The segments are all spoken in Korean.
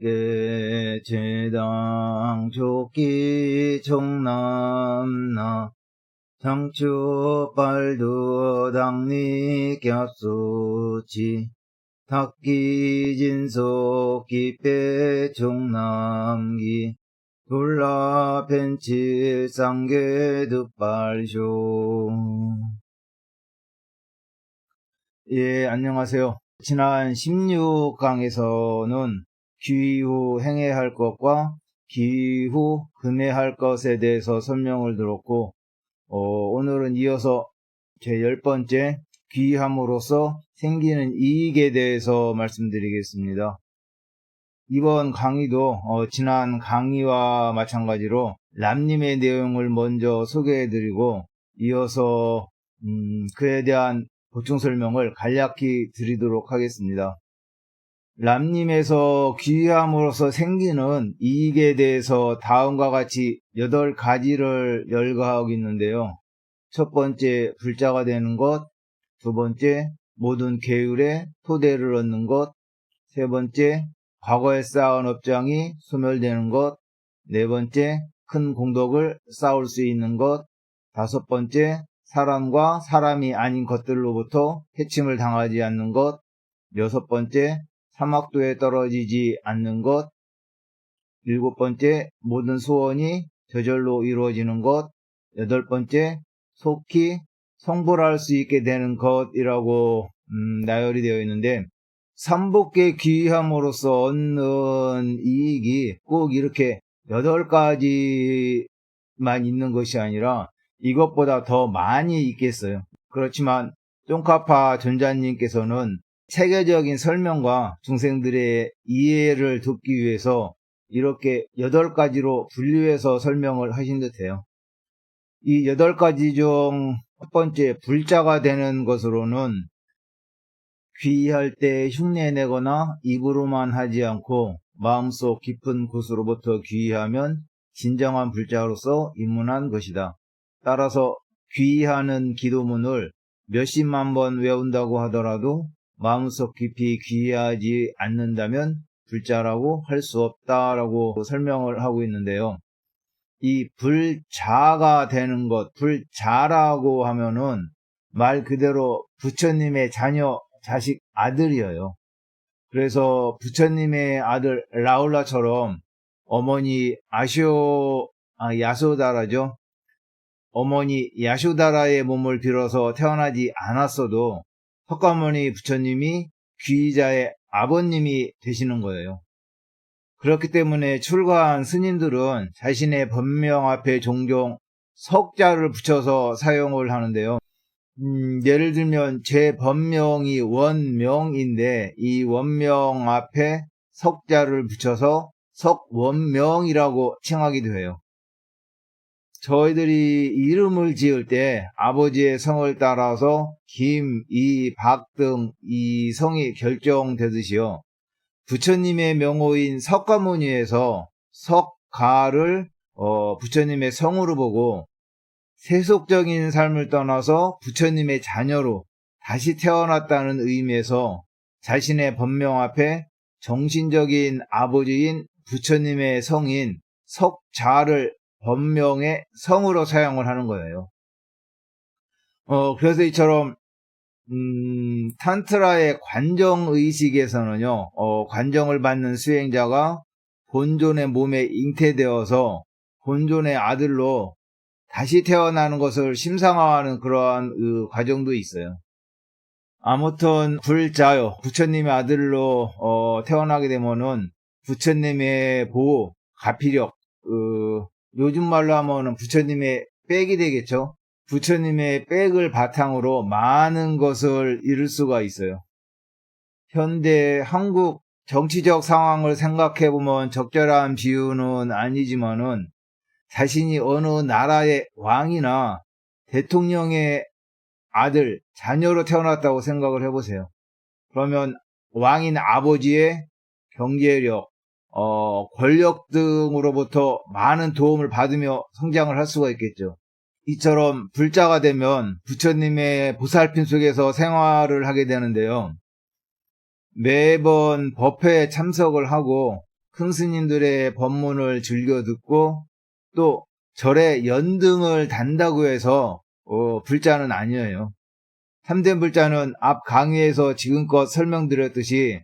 계제당 조끼 총남나 장추 빨도 당리 겹수치 닭기 진속 기빼 총남기 돌라 벤치 쌍계 득발쇼. 예 안녕하세요. 지난 16강에서는 기후 행해야 할 것과 기후 금해할 것에 대해서 설명을 들었고 어, 오늘은 이어서 제 열번째 귀함으로써 생기는 이익에 대해서 말씀드리겠습니다. 이번 강의도 어, 지난 강의와 마찬가지로 람님의 내용을 먼저 소개해드리고 이어서 음, 그에 대한 보충 설명을 간략히 드리도록 하겠습니다. 람님에서 귀함으로써 생기는 이익에 대해서 다음과 같이 8가지를 열거하고 있는데요. 첫 번째, 불자가 되는 것. 두 번째, 모든 계율의 토대를 얻는 것. 세 번째, 과거에 쌓은 업장이 소멸되는 것. 네 번째, 큰 공덕을 쌓을 수 있는 것. 다섯 번째, 사람과 사람이 아닌 것들로부터 해침을 당하지 않는 것. 여섯 번째, 사막도에 떨어지지 않는 것. 일곱 번째, 모든 소원이 저절로 이루어지는 것. 여덟 번째, 속히 성불할 수 있게 되는 것이라고 음, 나열이 되어 있는데 삼복계 귀함으로써 얻는 이익이 꼭 이렇게 여덟 가지만 있는 것이 아니라 이것보다 더 많이 있겠어요. 그렇지만 쫑카파 전자님께서는 체계적인 설명과 중생들의 이해를 돕기 위해서 이렇게 여덟 가지로 분류해서 설명을 하신 듯해요. 이 여덟 가지 중 첫 번째 불자가 되는 것으로는 귀할 때 흉내 내거나 입으로만 하지 않고 마음속 깊은 곳으로부터 귀하면 진정한 불자로서 입문한 것이다. 따라서 귀하는 기도문을 몇십만 번 외운다고 하더라도 마음속 깊이 귀하지 않는다면 불자라고 할 수 없다라고 설명을 하고 있는데요. 이 불자가 되는 것, 불자라고 하면은 말 그대로 부처님의 자녀, 자식, 아들이에요. 그래서 부처님의 아들 라울라처럼 어머니 아쇼, 아, 야소다라죠. 어머니 야쇼다라의 몸을 빌어서 태어나지 않았어도 석가모니 부처님이 귀자의 아버님이 되시는 거예요. 그렇기 때문에 출가한 스님들은 자신의 법명 앞에 종종 석자를 붙여서 사용을 하는데요. 음, 예를 들면 제 법명이 원명인데 이 원명 앞에 석자를 붙여서 석원명이라고 칭하기도 해요. 저희들이 이름을 지을 때 아버지의 성을 따라서 김, 이, 박 등 이 성이 결정되듯이요. 부처님의 명호인 석가모니에서 석가를 어, 부처님의 성으로 보고 세속적인 삶을 떠나서 부처님의 자녀로 다시 태어났다는 의미에서 자신의 법명 앞에 정신적인 아버지인 부처님의 성인 석자를 법명의 성으로 사용을 하는 거예요. 어, 그래서 이처럼, 음, 탄트라의 관정 의식에서는요, 어, 관정을 받는 수행자가 본존의 몸에 잉태되어서 본존의 아들로 다시 태어나는 것을 심상화하는 그러한 그 과정도 있어요. 아무튼 불자요 부처님의 아들로 어, 태어나게 되면은 부처님의 보호, 가피력, 그, 요즘 말로 하면은 부처님의 백이 되겠죠. 부처님의 백을 바탕으로 많은 것을 이룰 수가 있어요. 현대 한국 정치적 상황을 생각해 보면 적절한 비유는 아니지만은 자신이 어느 나라의 왕이나 대통령의 아들, 자녀로 태어났다고 생각을 해보세요. 그러면 왕인 아버지의 경제력, 어, 권력 등으로부터 많은 도움을 받으며 성장을 할 수가 있겠죠. 이처럼 불자가 되면 부처님의 보살핌 속에서 생활을 하게 되는데요. 매번 법회에 참석을 하고 큰 스님들의 법문을 즐겨 듣고 또 절에 연등을 단다고 해서 어, 불자는 아니에요. 참된 불자는 앞 강의에서 지금껏 설명드렸듯이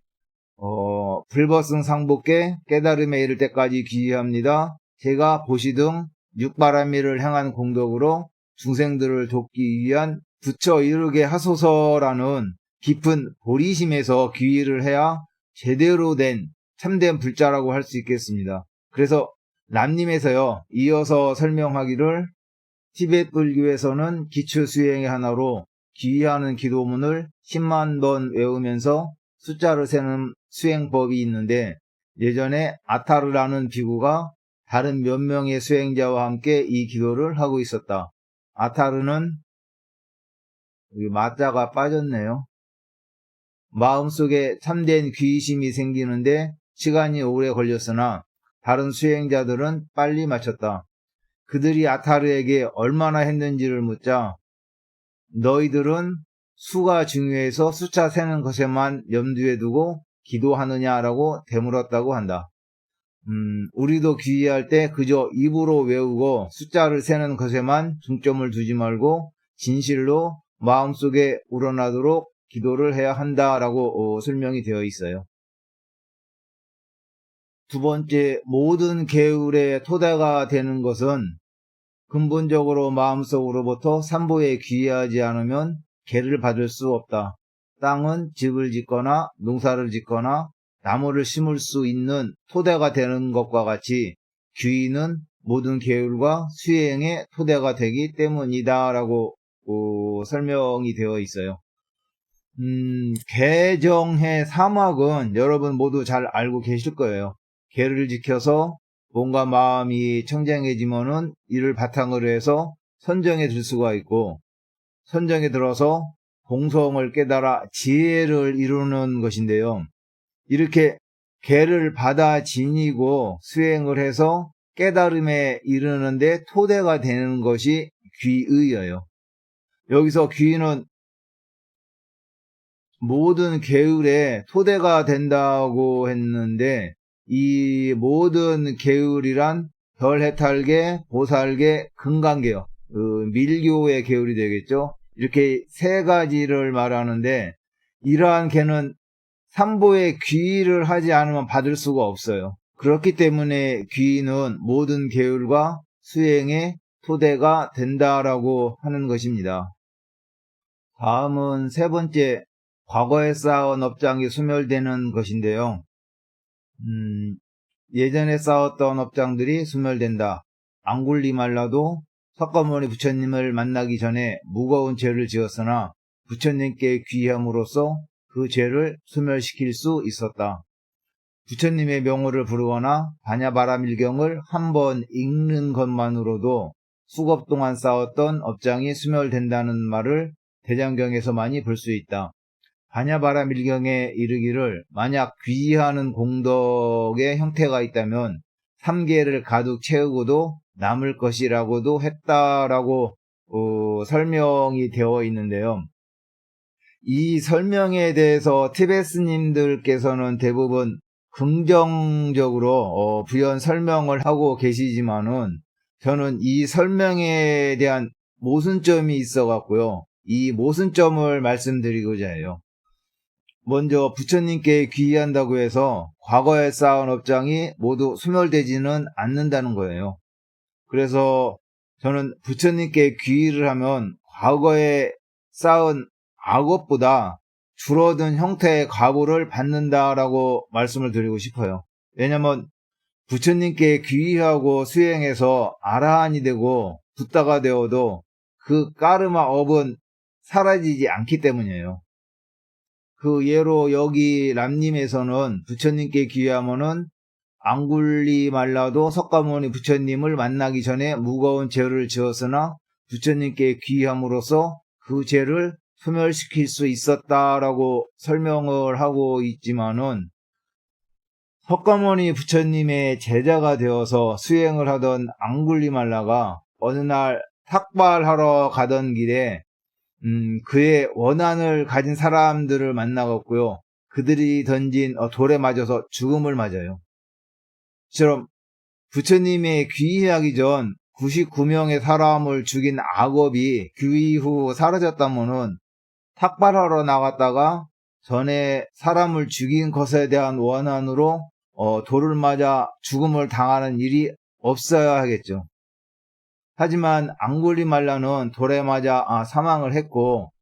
어, 불법승 상복계 깨달음에 이를 때까지 귀의합니다. 제가 보시등 육바라미를 행한 공덕으로 중생들을 돕기 위한 부처 이르게 하소서라는 깊은 보리심에서 귀의를 해야 제대로 된 참된 불자라고 할 수 있겠습니다. 그래서 남님에서요, 이어서 설명하기를 티베트 불교에서는 기초 수행의 하나로 귀의하는 기도문을 10만 번 외우면서 숫자를 세는 수행법이 있는데 예전에 아타르라는 비구가 다른 몇 명의 수행자와 함께 이 기도를 하고 있었다. 아타르는 여기 마자가 빠졌네요. 마음속에 참된 귀의심이 생기는데 시간이 오래 걸렸으나 다른 수행자들은 빨리 마쳤다. 그들이 아타르에게 얼마나 했는지를 묻자 너희들은 수가 중요해서 숫자 세는 것에만 염두에 두고 기도하느냐라고 되물었다고 한다. 음, 우리도 귀의할 때 그저 입으로 외우고 숫자를 세는 것에만 중점을 두지 말고 진실로 마음속에 우러나도록 기도를 해야 한다라고 어, 설명이 되어 있어요. 두 번째, 모든 계율의 토대가 되는 것은 근본적으로 마음속으로부터 삼보에 귀의하지 않으면 개를 받을 수 없다. 땅은 집을 짓거나 농사를 짓거나 나무를 심을 수 있는 토대가 되는 것과 같이 귀의는 모든 계율과 수행의 토대가 되기 때문이다라고 어, 설명이 되어 있어요. 음, 개정의 사막은 여러분 모두 잘 알고 계실 거예요. 개를 지켜서 몸과 마음이 청정해지면은 이를 바탕으로 해서 선정에 들 수가 있고 선정에 들어서 공성을 깨달아 지혜를 이루는 것인데요. 이렇게 개를 받아 지니고 수행을 해서 깨달음에 이르는데 토대가 되는 것이 귀의예요. 여기서 귀는 모든 계율의 토대가 된다고 했는데 이 모든 계율이란 별해탈계, 보살계, 금강계요. 그 밀교의 계율이 되겠죠. 이렇게 세 가지를 말하는데 이러한 개는 삼보에 귀의를 하지 않으면 받을 수가 없어요. 그렇기 때문에 귀의는 모든 계율과 수행의 토대가 된다라고 하는 것입니다. 다음은 세 번째, 과거에 쌓은 업장이 소멸되는 것인데요. 음, 예전에 쌓았던 업장들이 소멸된다. 앙굴리 말라도 석가모니 부처님을 만나기 전에 무거운 죄를 지었으나 부처님께 귀함으로써 그 죄를 소멸시킬 수 있었다. 부처님의 명호를 부르거나 반야바라밀경을 한 번 읽는 것만으로도 수겁 동안 쌓았던 업장이 소멸된다는 말을 대장경에서 많이 볼 수 있다. 반야바라밀경에 이르기를 만약 귀의하는 공덕의 형태가 있다면 3개를 가득 채우고도 남을 것이라고도 했다라고 어, 설명이 되어 있는데요. 이 설명에 대해서 티베스님들께서는 대부분 긍정적으로 어, 부연 설명을 하고 계시지만은 저는 이 설명에 대한 모순점이 있어 갖고요. 이 모순점을 말씀드리고자 해요. 먼저 부처님께 귀의한다고 해서 과거에 쌓은 업장이 모두 소멸되지는 않는다는 거예요. 그래서 저는 부처님께 귀의를 하면 과거에 쌓은 악업보다 줄어든 형태의 과보를 받는다라고 말씀을 드리고 싶어요. 왜냐면 부처님께 귀의하고 수행해서 아라한이 되고 붓다가 되어도 그 까르마 업은 사라지지 않기 때문이에요. 그 예로 여기 람님에서는 부처님께 귀의하면은 앙굴리 말라도 석가모니 부처님을 만나기 전에 무거운 죄를 지었으나 부처님께 귀의함으로써 그 죄를 소멸시킬 수 있었다라고 설명을 하고 있지만은 석가모니 부처님의 제자가 되어서 수행을 하던 앙굴리 말라가 어느 날 탁발하러 가던 길에 음, 그의 원한을 가진 사람들을 만나갔고요. 그들이 던진 어, 돌에 맞아서 죽음을 맞아요. 이처럼 부처님의 귀의하기 전 99명의 사람을 죽인 악업이 귀의 후 사라졌다면은 탁발하러 나갔다가 전에 사람을 죽인 것에 대한 원한으로 어, 돌을 맞아 죽음을 당하는 일이 없어야 하겠죠. 하지만 앙골리말라는 돌에 맞아 아, 사망을 했고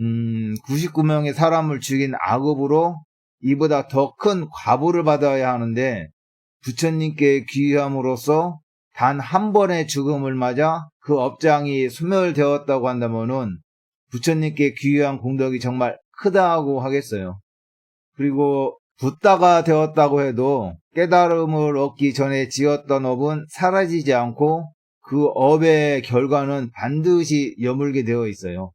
음, 99명의 사람을 죽인 악업으로 이보다 더 큰 과보를 받아야 하는데 부처님께 귀함으로써 단 한 번의 죽음을 맞아 그 업장이 소멸되었다고 한다면은 부처님께 귀한 공덕이 정말 크다고 하겠어요. 그리고 붓다가 되었다고 해도 깨달음을 얻기 전에 지었던 업은 사라지지 않고 그 업의 결과는 반드시 여물게 되어 있어요.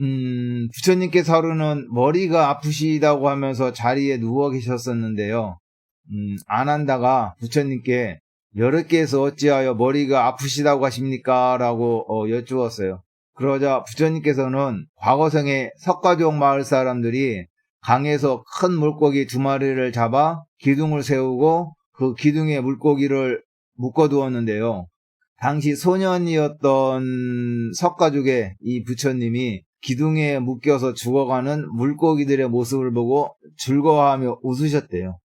음, 부처님께서 하루는 머리가 아프시다고 하면서 자리에 누워 계셨었는데요. 음, 안 한다가 부처님께 여러 개에서 어찌하여 머리가 아프시다고 하십니까? 라고 어, 여쭈었어요. 그러자 부처님께서는 과거성의 석가족 마을 사람들이 강에서 큰 물고기 두 마리를 잡아 기둥을 세우고 그 기둥에 물고기를 묶어두었는데요. 당시 소년이었던 석가족의 이 부처님이 기둥에 묶여서 죽어가는 물고기들의 모습을 보고 즐거워하며 웃으셨대요.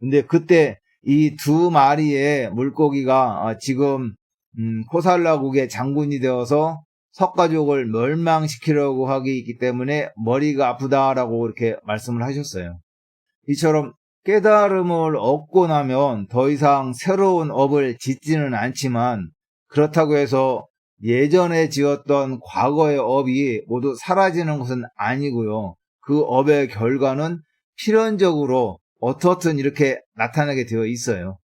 근데 그때 이 두 마리의 물고기가 지금 음, 코살라국의 장군이 되어서 석가족을 멸망시키려고 하기 있기 때문에 머리가 아프다라고 이렇게 말씀을 하셨어요. 이처럼 깨달음을 얻고 나면 더 이상 새로운 업을 짓지는 않지만 그렇다고 해서 예전에 지었던 과거의 업이 모두 사라지는 것은 아니고요. 그 업의 결과는 필연적으로 어떻든 이렇게 나타나게 되어 있어요.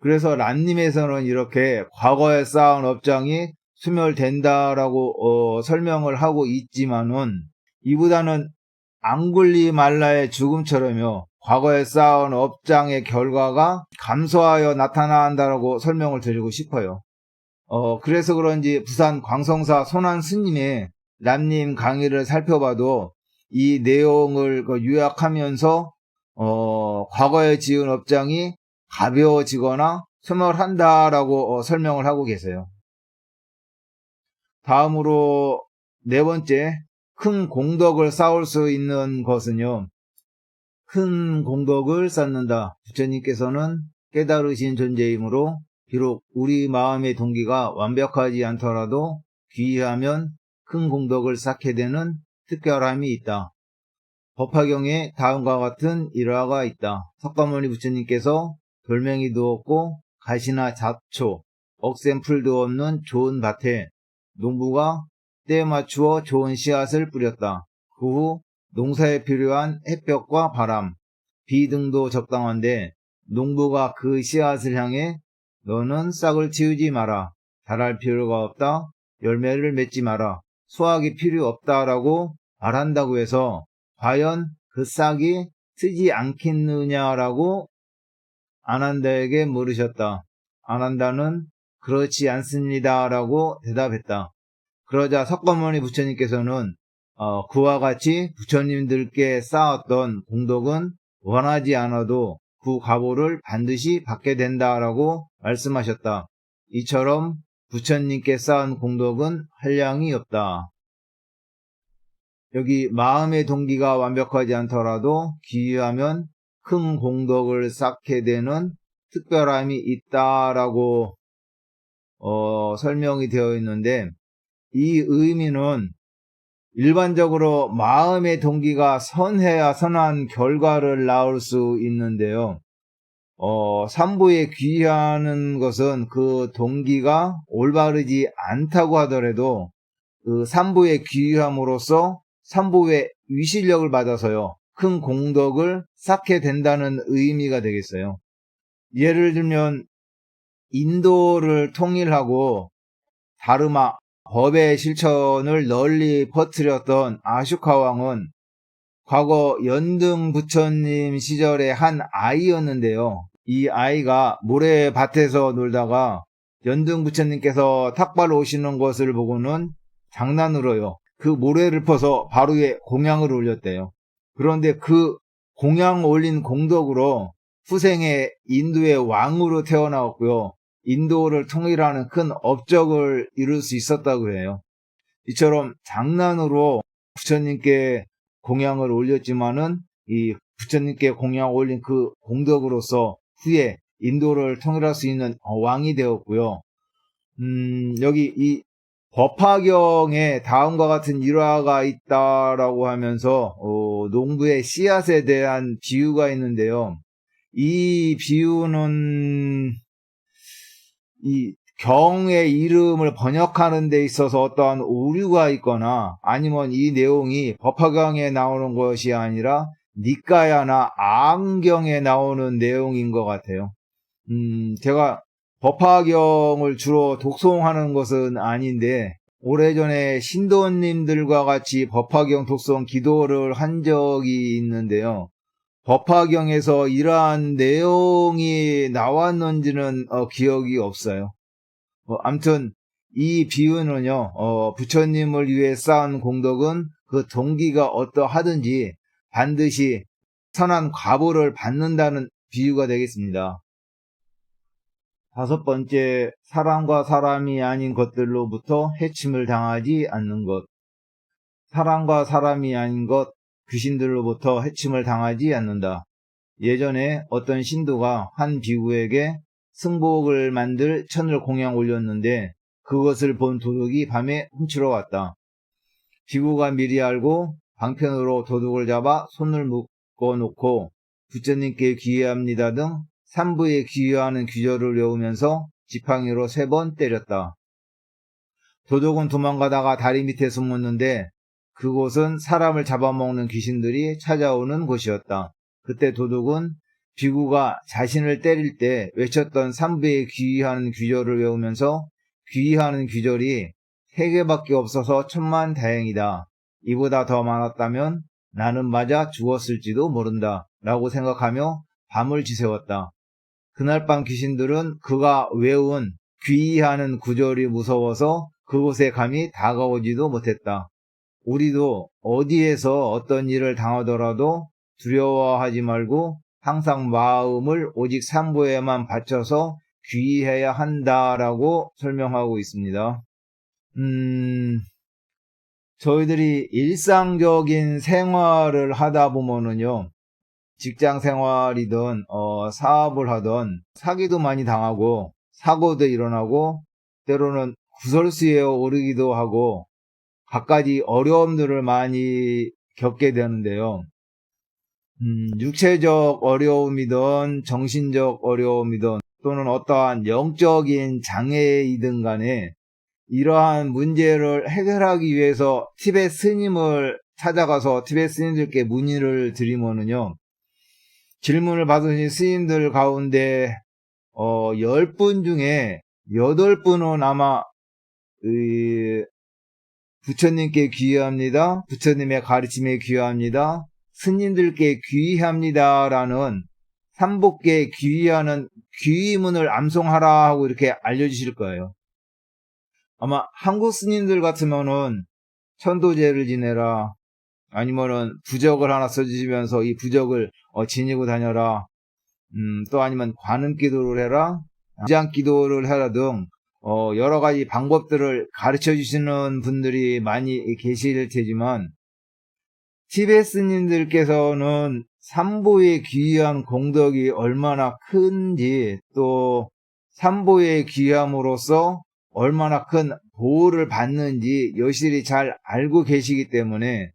그래서 란님에서는 이렇게 과거에 쌓은 업장이 소멸된다라고 어, 설명을 하고 있지만은 이보다는 앙굴리 말라의 죽음처럼요. 과거에 쌓은 업장의 결과가 감소하여 나타난다라고 설명을 드리고 싶어요. 어, 그래서 그런지 부산 광성사 손한 스님의 람님 강의를 살펴봐도 이 내용을 그 요약하면서 어, 과거에 지은 업장이 가벼워지거나 소멸한다라고 어, 설명을 하고 계세요. 다음으로 네 번째, 큰 공덕을 쌓을 수 있는 것은요. 큰 공덕을 쌓는다. 부처님께서는 깨달으신 존재이므로 비록 우리 마음의 동기가 완벽하지 않더라도 귀의하면 큰 공덕을 쌓게 되는 특별함이 있다. 법화경에 다음과 같은 일화가 있다. 석가모니 부처님께서 돌멩이도 없고 가시나 잡초, 억센 풀도 없는 좋은 밭에 농부가 때에 맞추어 좋은 씨앗을 뿌렸다. 그 후 농사에 필요한 햇볕과 바람, 비 등도 적당한데 농부가 그 씨앗을 향해 너는 싹을 치우지 마라. 자랄 필요가 없다. 열매를 맺지 마라. 수확이 필요 없다라고 말한다고 해서 과연 그 싹이 쓰지 않겠느냐라고 아난다에게 물으셨다. 아난다는 그렇지 않습니다라고 대답했다. 그러자 석가모니 부처님께서는 어, 그와 같이 부처님들께 쌓았던 공덕은 원하지 않아도 그 과보를 반드시 받게 된다라고 말씀하셨다. 이처럼 부처님께 쌓은 공덕은 한량이 없다. 여기 마음의 동기가 완벽하지 않더라도 기유하면 큰 공덕을 쌓게 되는 특별함이 있다라고 어, 설명이 되어 있는데 이 의미는 일반적으로 마음의 동기가 선해야 선한 결과를 낳을 수 있는데요. 어, 삼부에 귀하는 것은 그 동기가 올바르지 않다고 하더라도 그 삼부에 귀함으로써 삼부의 위실력을 받아서요. 큰 공덕을 쌓게 된다는 의미가 되겠어요. 예를 들면 인도를 통일하고 다르마 법의 실천을 널리 퍼뜨렸던 아슈카 왕은 과거 연등 부처님 시절의 한 아이였는데요. 이 아이가 모래밭에서 놀다가 연등 부처님께서 탁발 오시는 것을 보고는 장난으로요. 그 모래를 퍼서 바로에 공양을 올렸대요. 그런데 그 공양 올린 공덕으로 후생에 인도의 왕으로 태어나왔고요. 인도를 통일하는 큰 업적을 이룰 수 있었다고 해요. 이처럼 장난으로 부처님께 공양을 올렸지만은 이 부처님께 공양 올린 그 공덕으로서 후에 인도를 통일할 수 있는 왕이 되었고요. 음, 여기 이 법화경에 다음과 같은 일화가 있다라고 하면서 어, 농부의 씨앗에 대한 비유가 있는데요. 이 비유는 이 경의 이름을 번역하는 데 있어서 어떠한 오류가 있거나 아니면 이 내용이 법화경에 나오는 것이 아니라 니까야나 앙경에 나오는 내용인 것 같아요. 음, 제가 법화경을 주로 독송하는 것은 아닌데 오래전에 신도님들과 같이 법화경 독송 기도를 한 적이 있는데요. 법화경에서 이러한 내용이 나왔는지는 어, 기억이 없어요. 어, 암튼 이 비유는요, 어, 부처님을 위해 쌓은 공덕은 그 동기가 어떠하든지 반드시 선한 과보를 받는다는 비유가 되겠습니다. 다섯 번째, 사람과 사람이 아닌 것들로부터 해침을 당하지 않는 것. 사람과 사람이 아닌 것, 귀신들로부터 해침을 당하지 않는다. 예전에 어떤 신도가 한 비구에게 승복을 만들 천을 공양 올렸는데 그것을 본 도둑이 밤에 훔치러 왔다. 비구가 미리 알고 방편으로 도둑을 잡아 손을 묶어 놓고 부처님께 귀의합니다 등 삼부에 귀의하는 귀절을 외우면서 지팡이로 세 번 때렸다. 도둑은 도망가다가 다리 밑에 숨었는데 그곳은 사람을 잡아먹는 귀신들이 찾아오는 곳이었다. 그때 도둑은 비구가 자신을 때릴 때 외쳤던 삼부에 귀의하는 귀절을 외우면서 귀의하는 귀절이 세 개밖에 없어서 천만 다행이다. 이보다 더 많았다면 나는 맞아 죽었을지도 모른다. 라고 생각하며 밤을 지새웠다. 그날 밤 귀신들은 그가 외운 귀의하는 구절이 무서워서 그곳에 감히 다가오지도 못했다. 우리도 어디에서 어떤 일을 당하더라도 두려워하지 말고 항상 마음을 오직 삼보에만 바쳐서 귀의해야 한다라고 설명하고 있습니다. 음, 저희들이 일상적인 생활을 하다 보면은요, 직장 생활이든, 어, 사업을 하든, 사기도 많이 당하고, 사고도 일어나고, 때로는 구설수에 오르기도 하고, 갖가지 어려움들을 많이 겪게 되는데요. 음, 육체적 어려움이든 정신적 어려움이든 또는 어떠한 영적인 장애이든 간에 이러한 문제를 해결하기 위해서 티베트 스님을 찾아가서 티베트 스님들께 문의를 드리면은요. 질문을 받으신 스님들 가운데 어, 10분 중에 8분은 아마 의, 부처님께 귀의합니다. 부처님의 가르침에 귀의합니다. 스님들께 귀의합니다라는 삼복계 귀의하는 귀의문을 암송하라 하고 이렇게 알려주실 거예요. 아마 한국 스님들 같으면은 천도제를 지내라 아니면은 부적을 하나 써주시면서 이 부적을 어, 지니고 다녀라. 음, 또 아니면 관음 기도를 해라. 지장 기도를 해라 등 어, 여러 가지 방법들을 가르쳐 주시는 분들이 많이 계실 테지만 티베스님들께서는 삼보에 귀한 공덕이 얼마나 큰지 또 삼보에 귀함으로써 얼마나 큰 보호를 받는지 여실히 잘 알고 계시기 때문에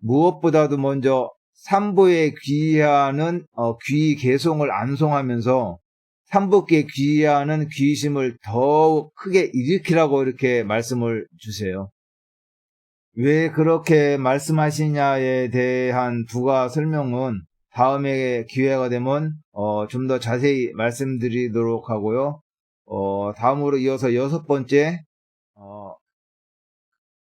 무엇보다도 먼저 삼보에 귀하는 어, 귀 개송을 암송하면서 삼보께 귀하는 귀심을 더욱 크게 일으키라고 이렇게 말씀을 주세요. 왜 그렇게 말씀하시냐에 대한 부가 설명은 다음에 기회가 되면 어, 좀 더 자세히 말씀드리도록 하고요. 어, 다음으로 이어서 여섯 번째 어,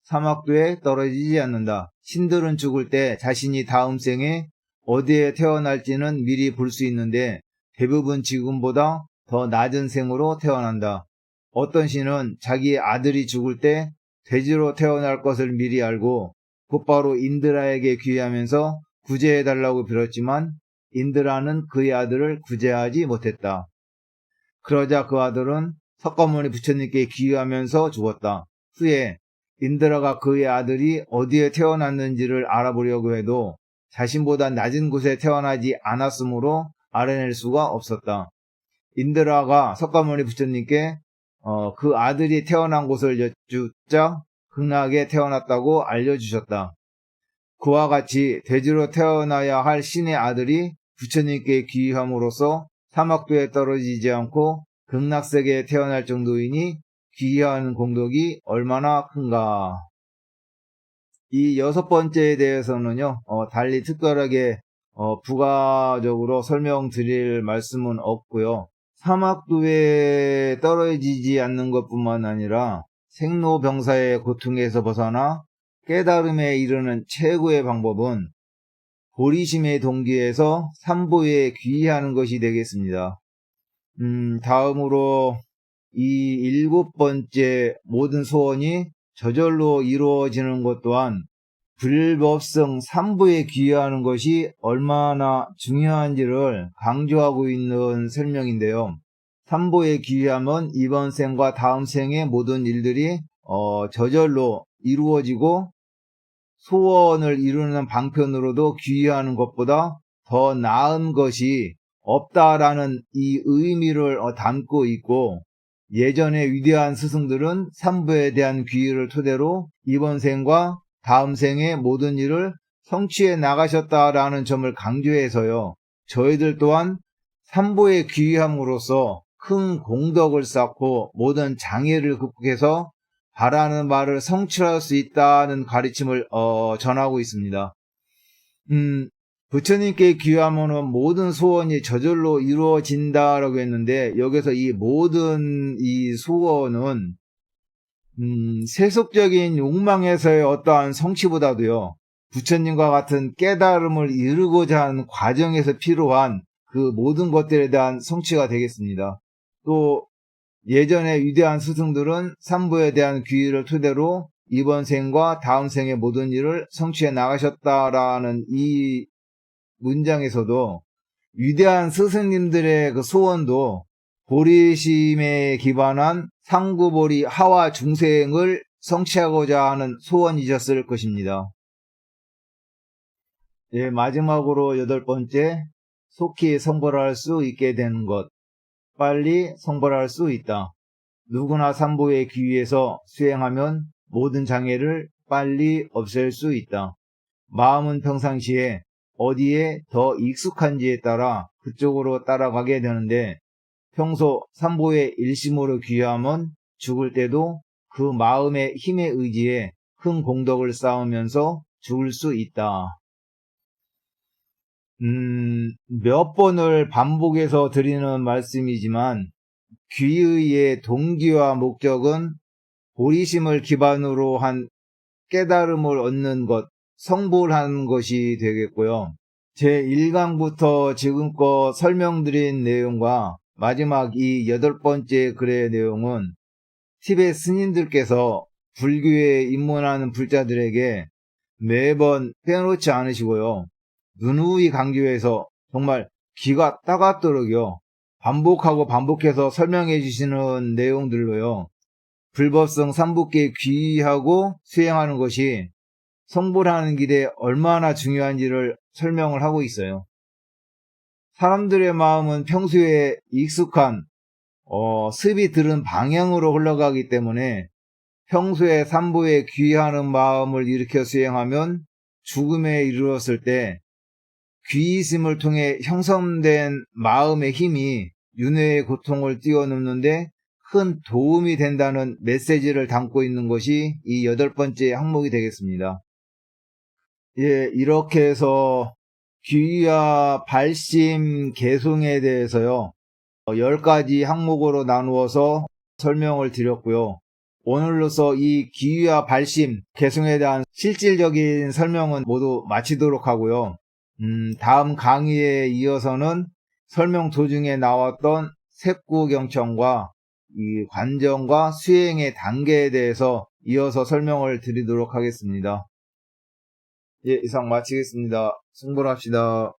사막도에 떨어지지 않는다. 신들은 죽을 때 자신이 다음 생에 어디에 태어날지는 미리 볼 수 있는데 대부분 지금보다 더 낮은 생으로 태어난다. 어떤 신은 자기 아들이 죽을 때 돼지로 태어날 것을 미리 알고 곧바로 인드라에게 귀하면서 구제해달라고 빌었지만 인드라는 그의 아들을 구제하지 못했다. 그러자 그 아들은 석가모니 부처님께 귀의하면서 죽었다. 후에 인드라가 그의 아들이 어디에 태어났는지를 알아보려고 해도 자신보다 낮은 곳에 태어나지 않았으므로 알아낼 수가 없었다. 인드라가 석가모니 부처님께 어, 그 아들이 태어난 곳을 여쭙자 극락에 태어났다고 알려주셨다. 그와 같이 돼지로 태어나야 할 신의 아들이 부처님께 귀함으로써 사막도에 떨어지지 않고 극락세계에 태어날 정도이니 귀한 공덕이 얼마나 큰가. 이 여섯 번째에 대해서는요, 어, 달리 특별하게 어, 부가적으로 설명드릴 말씀은 없고요. 사막도에 떨어지지 않는 것뿐만 아니라 생로병사의 고통에서 벗어나 깨달음에 이르는 최고의 방법은 보리심의 동기에서 삼보에 귀의하는 것이 되겠습니다. 음, 다음으로 이 일곱 번째 모든 소원이 저절로 이루어지는 것 또한 불법성 삼부에 귀의하는 것이 얼마나 중요한지를 강조하고 있는 설명인데요. 삼부에 귀의하면 이번 생과 다음 생의 모든 일들이 어, 저절로 이루어지고 소원을 이루는 방편으로도 귀의하는 것보다 더 나은 것이 없다라는 이 의미를 어, 담고 있고 예전의 위대한 스승들은 삼부에 대한 귀의를 토대로 이번 생과 다음 생의 모든 일을 성취해 나가셨다라는 점을 강조해서요. 저희들 또한 삼보에 귀의함으로써 큰 공덕을 쌓고 모든 장애를 극복해서 바라는 말을 성취할 수 있다는 가르침을 어, 전하고 있습니다. 음, 부처님께 귀하면 모든 소원이 저절로 이루어진다라고 했는데 여기서 이 모든 이 소원은 음, 세속적인 욕망에서의 어떠한 성취보다도요, 부처님과 같은 깨달음을 이루고자 하는 과정에서 필요한 그 모든 것들에 대한 성취가 되겠습니다. 또, 예전의 위대한 스승들은 삼부에 대한 귀의를 토대로 이번 생과 다음 생의 모든 일을 성취해 나가셨다라는 이 문장에서도 위대한 스승님들의 그 소원도 보리심에 기반한 상구보리 하와 중생을 성취하고자 하는 소원이셨을 것입니다. 예, 마지막으로 여덟 번째, 속히 성불할 수 있게 되는 것. 빨리 성불할 수 있다. 누구나 삼보의 귀위에서 수행하면 모든 장애를 빨리 없앨 수 있다. 마음은 평상시에 어디에 더 익숙한지에 따라 그쪽으로 따라가게 되는데 평소 삼보의 일심으로 귀하면 죽을 때도 그 마음의 힘의 의지에 큰 공덕을 쌓으면서 죽을 수 있다. 음, 몇 번을 반복해서 드리는 말씀이지만 귀의의 동기와 목적은 보리심을 기반으로 한 깨달음을 얻는 것, 성불하는 것이 되겠고요. 제 1강부터 지금껏 설명드린 내용과 마지막 이 여덟 번째 글의 내용은 티베 스님들께서 불교에 입문하는 불자들에게 매번 빼놓지 않으시고요. 누누이 강조해서 정말 귀가 따갑도록요. 반복하고 반복해서 설명해 주시는 내용들로요. 불법성 삼부께 귀하고 수행하는 것이 성불하는 길에 얼마나 중요한지를 설명을 하고 있어요. 사람들의 마음은 평소에 익숙한 어, 습이 들은 방향으로 흘러가기 때문에 평소에 삼부에 귀하는 마음을 일으켜 수행하면 죽음에 이르렀을 때 귀의심을 통해 형성된 마음의 힘이 윤회의 고통을 뛰어넘는데 큰 도움이 된다는 메시지를 담고 있는 것이 이 여덟 번째 항목이 되겠습니다. 예, 이렇게 해서 귀와 발심 개송에 대해서요. 10가지 항목으로 나누어서 설명을 드렸고요. 오늘로서 이 기위와 발심, 개성에 대한 실질적인 설명은 모두 마치도록 하고요. 음, 다음 강의에 이어서는 설명 도중에 나왔던 색구경청과 이 관정과 수행의 단계에 대해서 이어서 설명을 드리도록 하겠습니다. 예, 이상 마치겠습니다. 승부합시다.